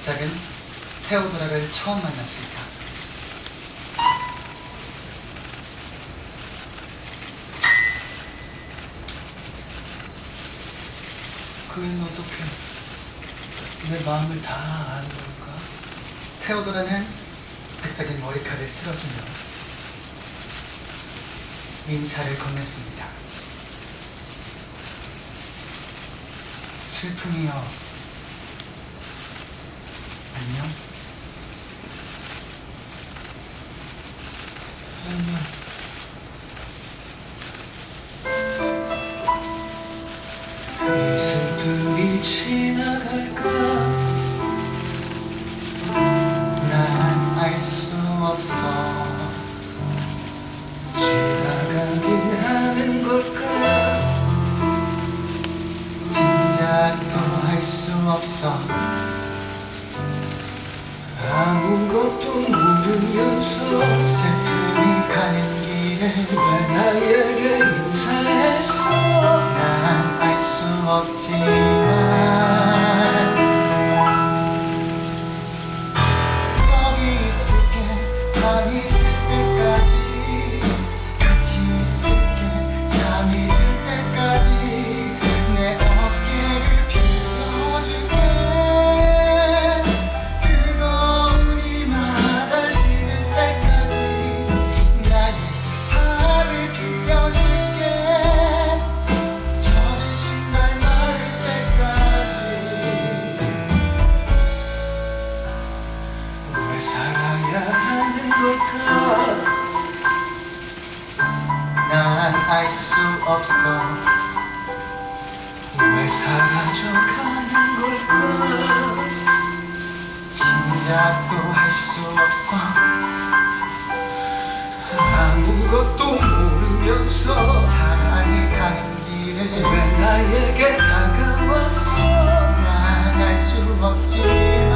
백작은 테오도라를 처음 만났을까? 그는 어떻게 내 마음을 다 아는 걸까? 테오도라는 백작의 머리카락을 쓸어주며 인사를 건넸습니다. 슬픔이여 안녕 안녕 이 슬픔이 지나갈까? 난 알 수 없어. 지나가긴 하는 걸까? 짐작도 할 수 없어 모르면 난 알 수 없어. 왜 사라져 가는 걸까? 짐작도 할 수 없어. 아무것도 모르면서 사랑이 가는 길에 왜 나에게 다가왔어? 난 알 수 없지만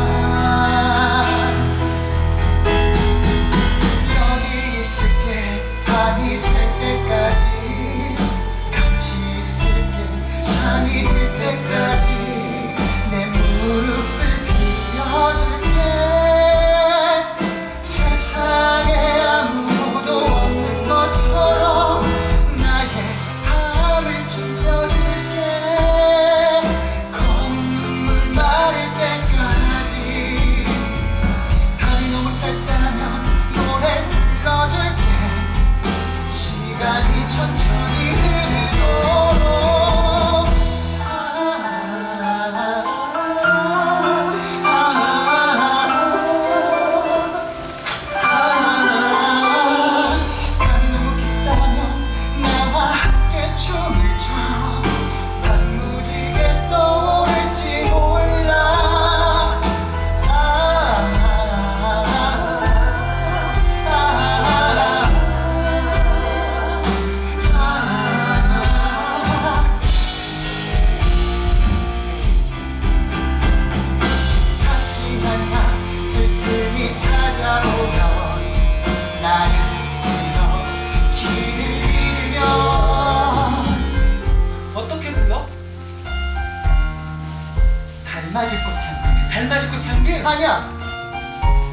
꽃 향기 달맞이 꽃 향기? 아니야.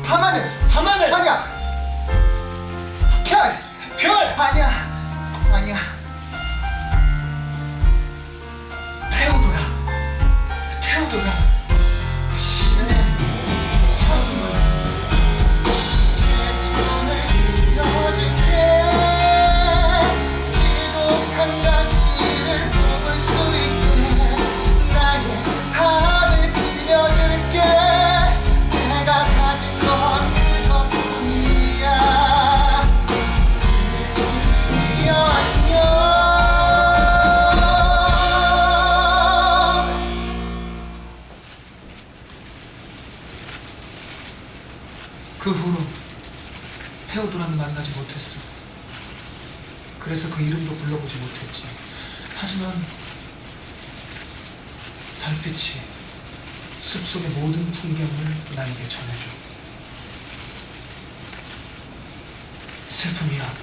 밤하늘. 밤하늘! 아니야. 별. 별! 아니야. 아니야 그 후로 테오도라는 만나지 못했어. 그래서 그 이름도 불러보지 못했지. 하지만 달빛이 숲속의 모든 풍경을 나에게 전해줘. 슬픔이야.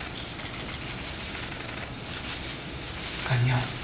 안녕.